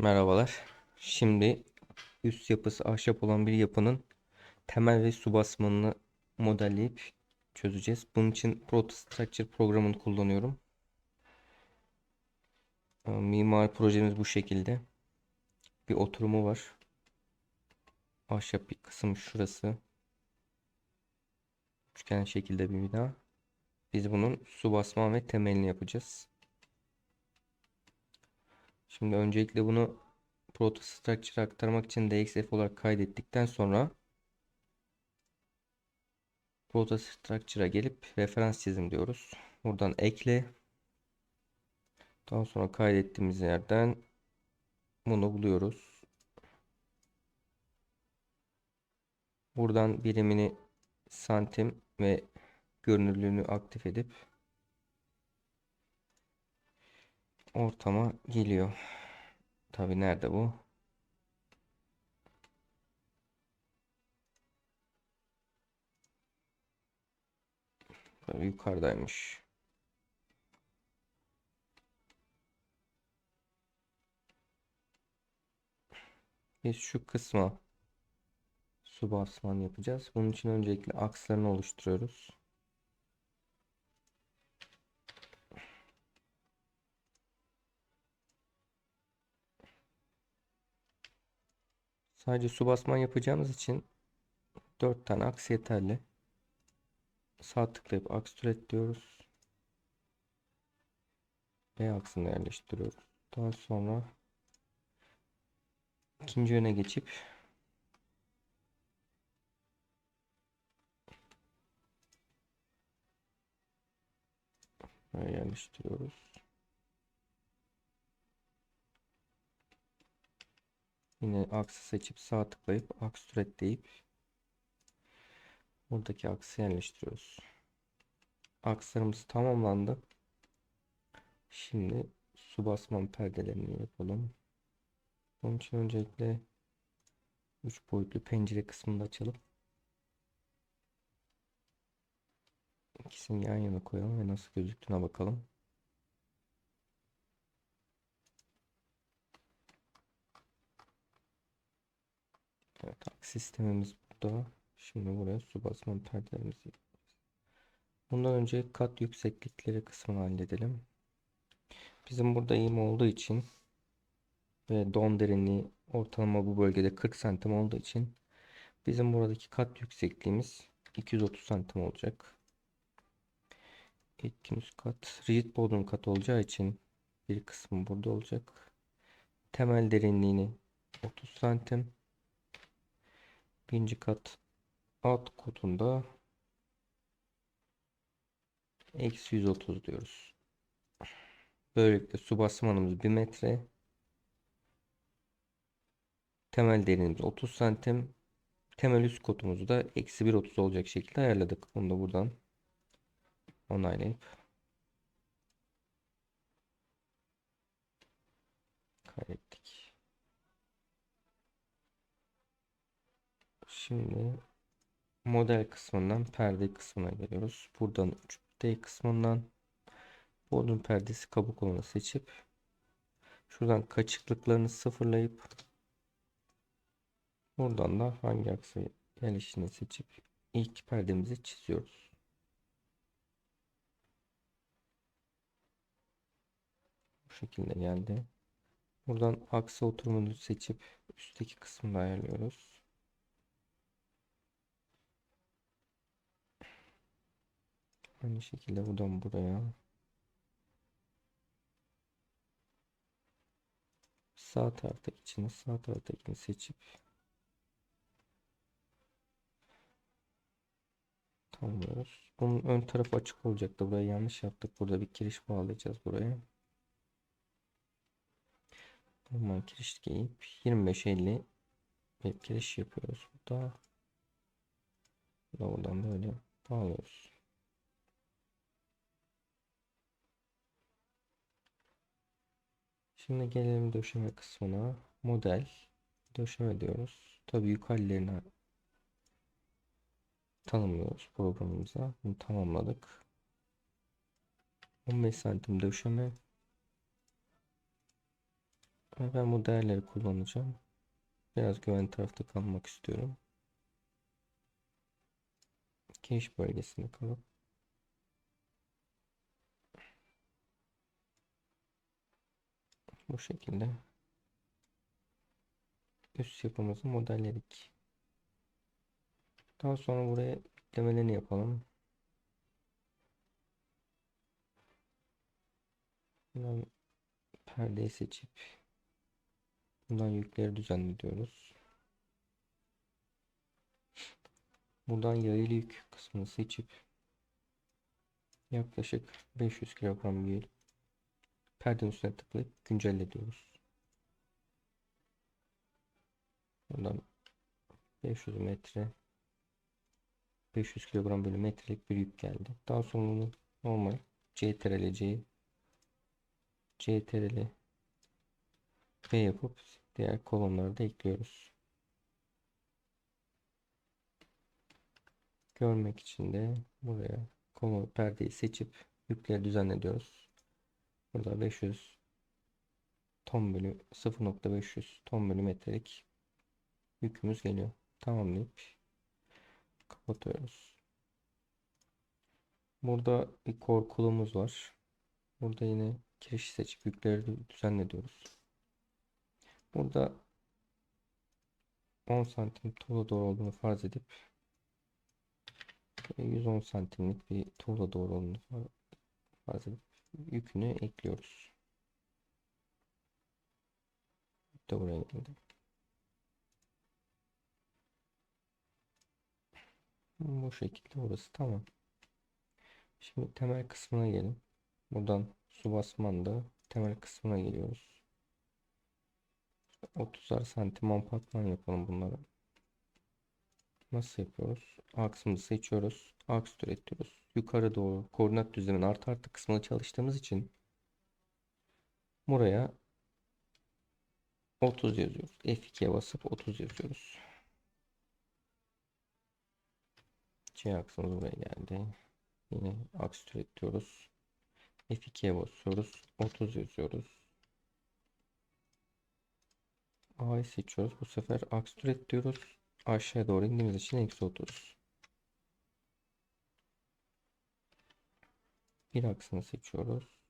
Merhabalar. Şimdi üst yapısı ahşap olan bir yapının temel ve su basmanını modelleyip çözeceğiz. Bunun için ProtoStructure programını kullanıyorum. Ee, Mimari projemiz bu şekilde. Bir oturumu var. Ahşap bir kısım şurası. Üçgen şekilde bir bina. Biz bunun su basma ve temelini yapacağız. Şimdi öncelikle bunu ProtoStructure'a aktarmak için DXF olarak kaydettikten sonra ProtoStructure'a gelip referans çizim diyoruz. Buradan ekle. Daha sonra kaydettiğimiz yerden bunu buluyoruz. Buradan birimini santim ve görünürlüğünü aktif edip ortama geliyor. Tabi nerede bu? Tabii yukarıdaymış. Biz şu kısma su basman yapacağız. Bunun için öncelikle akslarını oluşturuyoruz. Sadece su basman yapacağımız için 4 tane aks yeterli. Sağ tıklayıp aks türet diyoruz. B aksını yerleştiriyoruz. Daha sonra ikinci yöne geçip yerleştiriyoruz. Yine aksı seçip sağ tıklayıp aks türet deyip buradaki aksı yerleştiriyoruz. Akslarımız tamamlandı. Şimdi su basmam perdelerini yapalım. Bunun için öncelikle 3 boyutlu pencere kısmını açalım. İkisini yan yana koyalım ve nasıl gözüktüğüne bakalım. Evet, sistemimiz burada. Şimdi buraya su basma perdelerimizi. Bundan önce kat yükseklikleri kısmını halledelim. Bizim burada eğim olduğu için ve don derinliği ortalama bu bölgede 40 santim olduğu için bizim buradaki kat yüksekliğimiz 230 santim olacak. İlk üst kat rigid bodrum kat olacağı için bir kısmı burada olacak. Temel derinliğini 30 santim. Birinci kat alt kotunda eksi 130 diyoruz. Böylelikle su basmanımız 1 metre. Temel derinliğimiz 30 santim. Temel üst kotumuzu da eksi 1.30 olacak şekilde ayarladık. Onu da buradan onaylayıp kaydettik. Şimdi model kısmından perde kısmına geliyoruz. Buradan 3D kısmından bodrum perdesi kabuk olanı seçip şuradan kaçıklıklarını sıfırlayıp buradan da hangi aksı gelişini seçip ilk perdemizi çiziyoruz. Bu şekilde geldi. Buradan aksı oturumunu seçip üstteki kısmını ayarlıyoruz. Aynı şekilde buradan buraya sağ taraftakini sağ taraftakini seçip tamamlıyoruz. Bunun ön tarafı açık olacaktı. Burayı yanlış yaptık. Burada bir kiriş bağlayacağız buraya. Normal kiriş giyip 25-50 bir kiriş yapıyoruz. Burada buradan böyle bağlıyoruz. Şimdi gelelim döşeme kısmına. Model döşeme diyoruz. Tabi yukarılarına tanımlıyoruz programımıza. Bunu tamamladık. 15 santim döşeme ben bu değerleri kullanacağım. Biraz güven tarafta kalmak istiyorum. Giriş bölgesinde kalıp bu şekilde üst yapımızı modelledik. Daha sonra buraya yüklemelerini yapalım. Bundan perdeyi seçip bundan yükleri düzenle diyoruz. Buradan yayılı yük kısmını seçip yaklaşık 500 kilogram bir perdenin üstüne tıklayıp güncelle diyoruz. Buradan 500 metre 500 kilogram bölü metrelik bir yük geldi. Daha sonra bunu normal CTRL C CTRL V yapıp diğer kolonları da ekliyoruz. Görmek için de buraya kolon perdeyi seçip yükleri düzenle diyoruz. Burada 500 ton bölü 0.500 ton bölü metrelik yükümüz geliyor. Tamamlayıp kapatıyoruz. Burada bir korkulumuz var. Burada yine giriş seçip yükleri düzenle diyoruz. Burada 10 santim tuğla doğru olduğunu farz edip 110 santimlik bir tuğla doğru olduğunu farz edip yükünü ekliyoruz. De buraya geldi. Bu şekilde burası tamam. Şimdi temel kısmına gelin. Buradan su basmanda temel kısmına geliyoruz. 30'ar santim apartman yapalım bunları. Nasıl yapıyoruz? Aksımızı seçiyoruz. Aks türetiyoruz. Yukarı doğru koordinat düzlemin artı artı kısmını çalıştığımız için buraya 30 yazıyoruz. F2'ye basıp 30 yazıyoruz. C aksımız buraya geldi. Yine aks türetiyoruz. F2'ye basıyoruz. 30 yazıyoruz. A'yı seçiyoruz. Bu sefer aks türet diyoruz. Aşağıya doğru indiğimiz için eksi 30. Bir aksını seçiyoruz.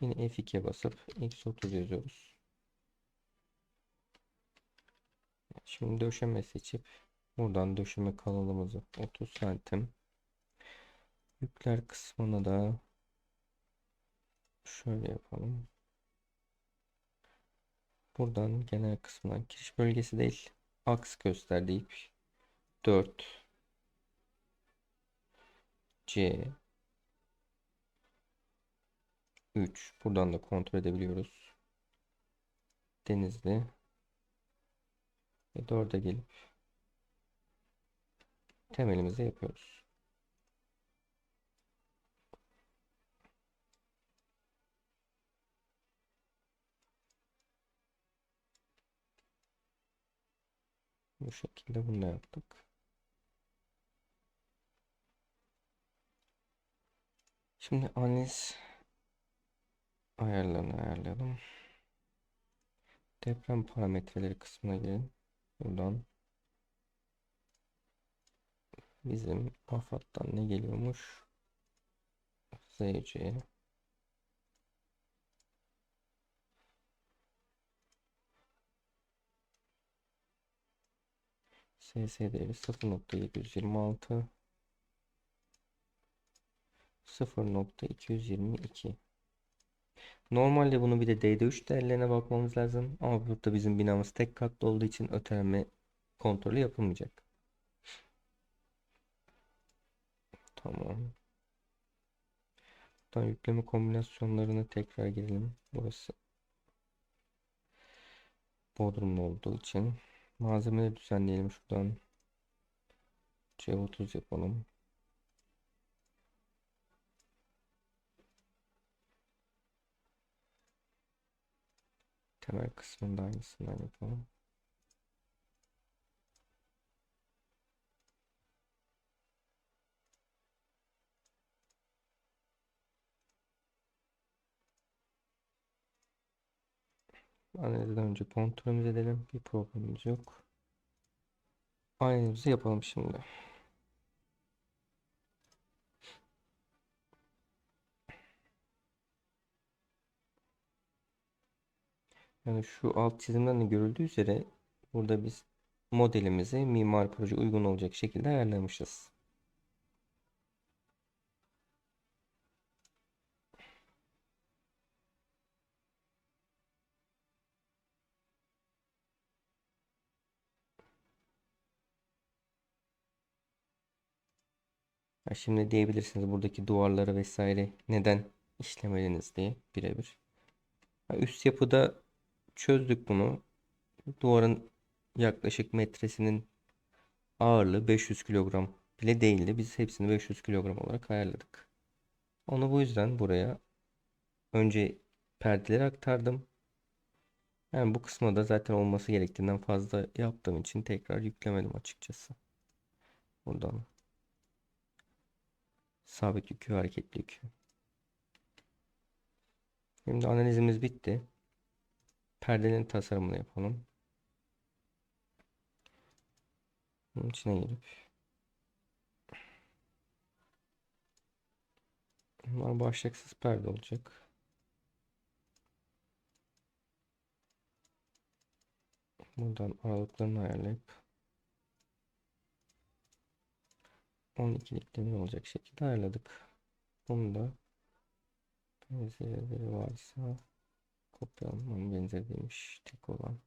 Yine F2'ye basıp eksi 30 yazıyoruz. Şimdi döşeme seçip buradan döşeme kalınlığımızı 30 santim yükler kısmına da şöyle yapalım. Buradan genel kısmından giriş bölgesi değil aks göster deyip 4 C 3 buradan da kontrol edebiliyoruz. Denizli ve 4'e gelip temelimizi yapıyoruz. Bu şekilde bunu da yaptık. Şimdi analiz ayarlarını ayarlayalım. Deprem parametreleri kısmına gelin. Buradan bizim AFAD'dan ne geliyormuş? ZC SS değeri 0.726 0.222 Normalde bunu bir de DD3 değerlerine bakmamız lazım. Ama burada bizim binamız tek katlı olduğu için öteleme kontrolü yapılmayacak. Tamam. Buradan yükleme kombinasyonlarını tekrar girelim. Burası Bodrum'da olduğu için malzemeleri düzenleyelim şuradan. C30 yapalım. Temel kısmında aynısından yapalım. Analizden önce kontrolümüzü edelim. Bir problemimiz yok. Analizimizi yapalım şimdi. Yani şu alt çizimden de görüldüğü üzere burada biz modelimizi mimar proje uygun olacak şekilde ayarlamışız. Şimdi diyebilirsiniz buradaki duvarları vesaire neden işlemediniz diye birebir. Üst yapıda çözdük bunu. Duvarın yaklaşık metresinin ağırlığı 500 kilogram bile değildi. Biz hepsini 500 kilogram olarak ayarladık. Onu bu yüzden buraya önce perdeleri aktardım. Yani bu kısmı da zaten olması gerektiğinden fazla yaptığım için tekrar yüklemedim açıkçası. Buradan sabit yükü, hareketli yükü. Şimdi analizimiz bitti. Perdelerin tasarımını yapalım. Bunun içine girip Bunlar başlıksız perde olacak. Buradan aralıklarını ayarlayıp 12'lik demir olacak şekilde ayarladık. Bunu da benzerleri varsa kopyalamam benzer değilmiş tek olan.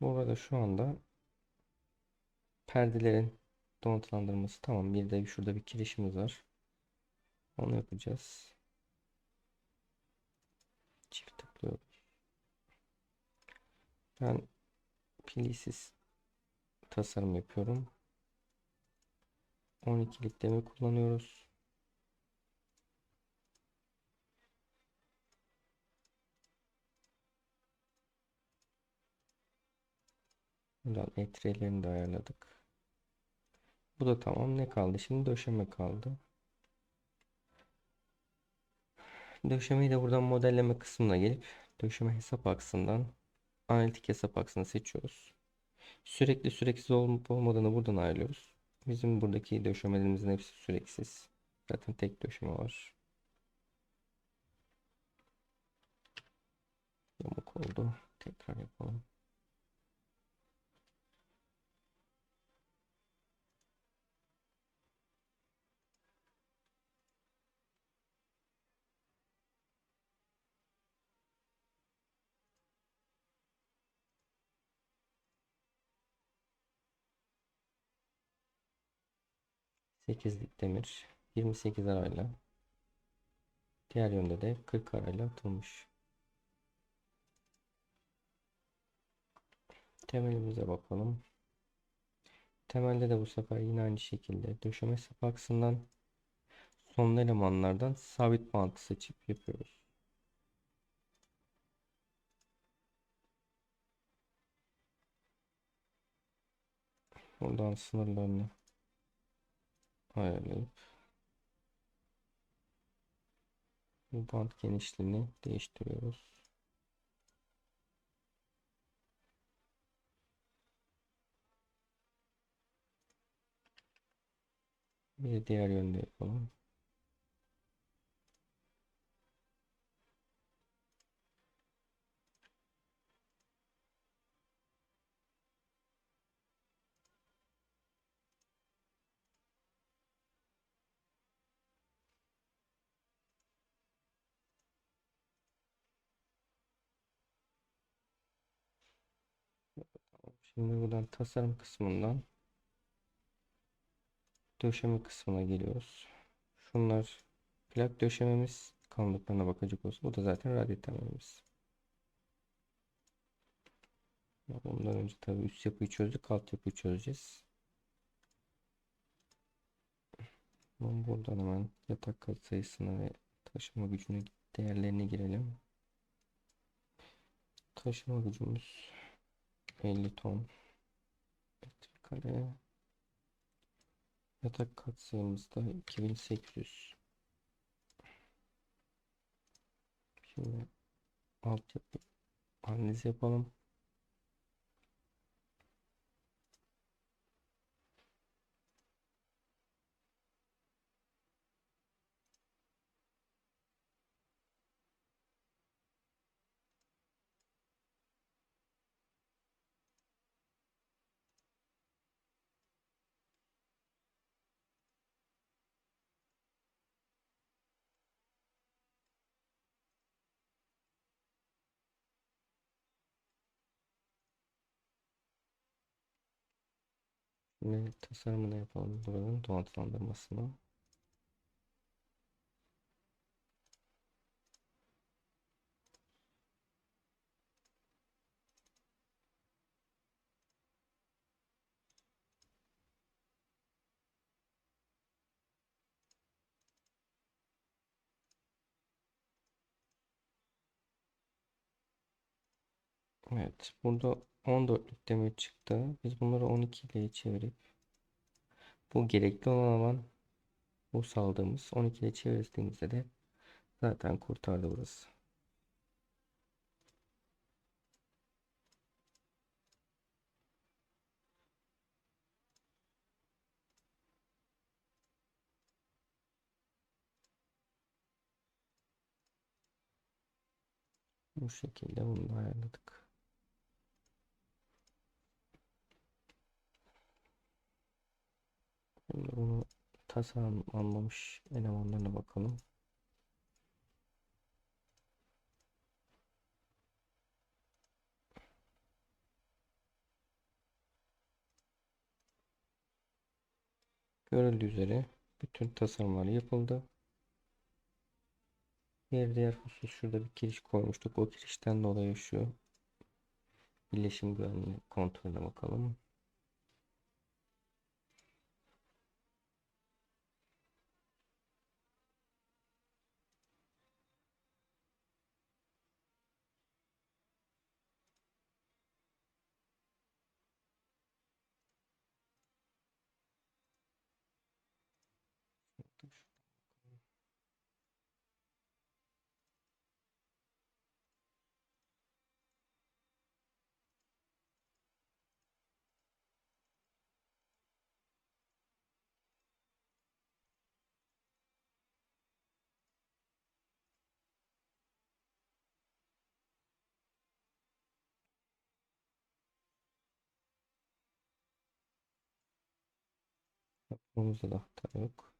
Bu arada şu anda perdelerin donatlandırması tamam. Bir de şurada bir kirişimiz var. Onu yapacağız. Çift tıklıyorum. Ben pilisiz tasarım yapıyorum. 12'lik demir kullanıyoruz. Buradan metrelerini de ayarladık. Bu da tamam. Ne kaldı? Şimdi döşeme kaldı. Döşemeyi de buradan modelleme kısmına gelip döşeme hesap aksından analitik hesap aksını seçiyoruz. Sürekli süreksiz olup olmadığını buradan ayarlıyoruz. Bizim buradaki döşemelerimizin hepsi süreksiz. Zaten tek döşeme var. Yamuk oldu. Tekrar yapalım. Sekizlik demir 28 arayla diğer yönde de 40 arayla atılmış. Temelimize bakalım. Temelde de bu sefer yine aynı şekilde döşeme sapaksından son elemanlardan sabit bantı seçip yapıyoruz. Buradan sınırlarını ayarlayıp bu bant genişliğini değiştiriyoruz. Bir diğer yönde yapalım. Şimdi buradan tasarım kısmından döşeme kısmına geliyoruz. Şunlar plak döşememiz kalınlıklarına bakacak olsun. Bu da zaten radyatörümüz. Bundan önce tabii üst yapıyı çözdük. Alt yapıyı çözeceğiz. Tamam, buradan hemen yatak kat sayısına ve taşıma gücüne değerlerine girelim. Taşıma gücümüz 50 ton metrekare. Yatak katsayımız da 2800. Şimdi altyapı analiz yapalım. Şimdi tasarımını yapalım buranın donatlandırmasını. Evet, burada 14'lük demir çıktı. Biz bunları 12 ile çevirip bu gerekli olan alan bu saldığımız 12 ile çevirdiğimizde de zaten kurtardı burası. Bu şekilde bunu ayarladık. Şimdi bunu tasarlanmamış elemanlarına bakalım. Görüldüğü üzere bütün tasarımlar yapıldı. Bir diğer husus şurada bir kiriş koymuştuk. O kirişten dolayı şu birleşim güvenliği kontrolüne bakalım. Hata yok.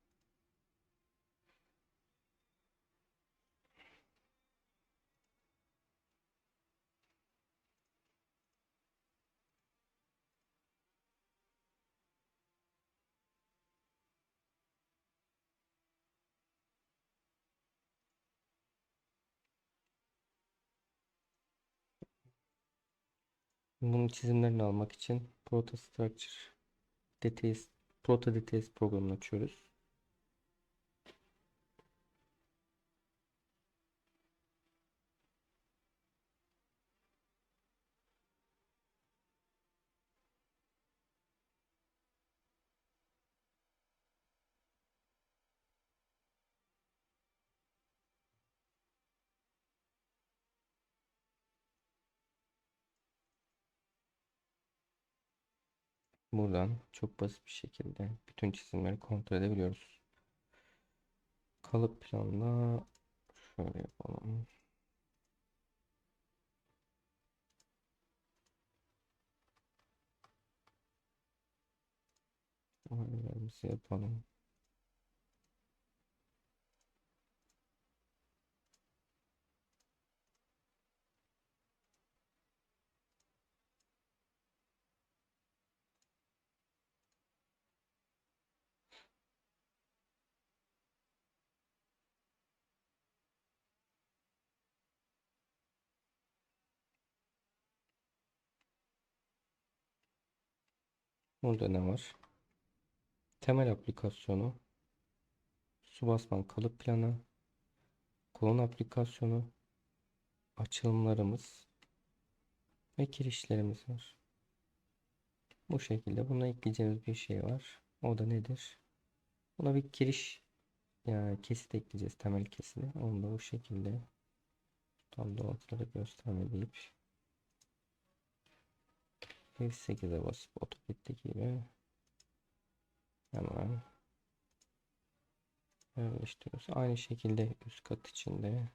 Bunun çizimlerini almak için ProtoStructure Details, Proto Details programını açıyoruz. Buradan çok basit bir şekilde bütün çizimleri kontrol edebiliyoruz. Kalıp planla şöyle yapalım. Ayarlarımızı yapalım. Burada ne var? Temel aplikasyonu su basman kalıp planı, klon aplikasyonu, açılımlarımız ve girişlerimiz var. Bu şekilde buna ekleyeceğimiz bir şey var. O da nedir? Buna bir giriş yani kesit ekleyeceğiz. Temel kesidi. Onu da bu şekilde tam doğrultuları gösterme deyip F8'e basıp otobütteki gibi hemen yerleştiriyoruz. Aynı şekilde üst kat içinde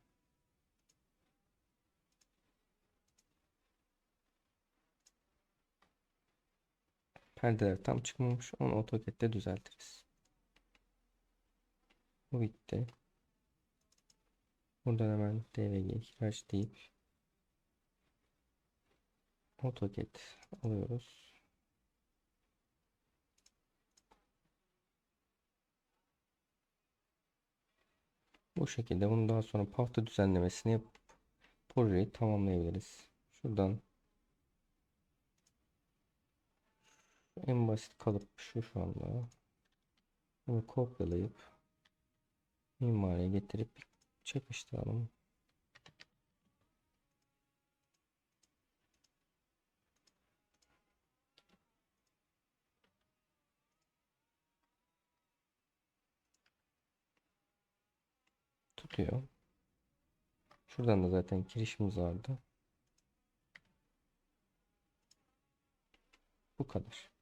perdeler tam çıkmamış. Onu AutoCAD'de düzeltiriz. Bu bitti. Buradan hemen DVG ihraç deyip AutoCAD alıyoruz. Bu şekilde bunu daha sonra pafta düzenlemesini yapıp projeyi tamamlayabiliriz. Şuradan en basit kalıp şu şu anda. Bunu kopyalayıp mimariye getirip çakıştıralım. Tutuyor. Şuradan da zaten girişimiz vardı. Bu kadar.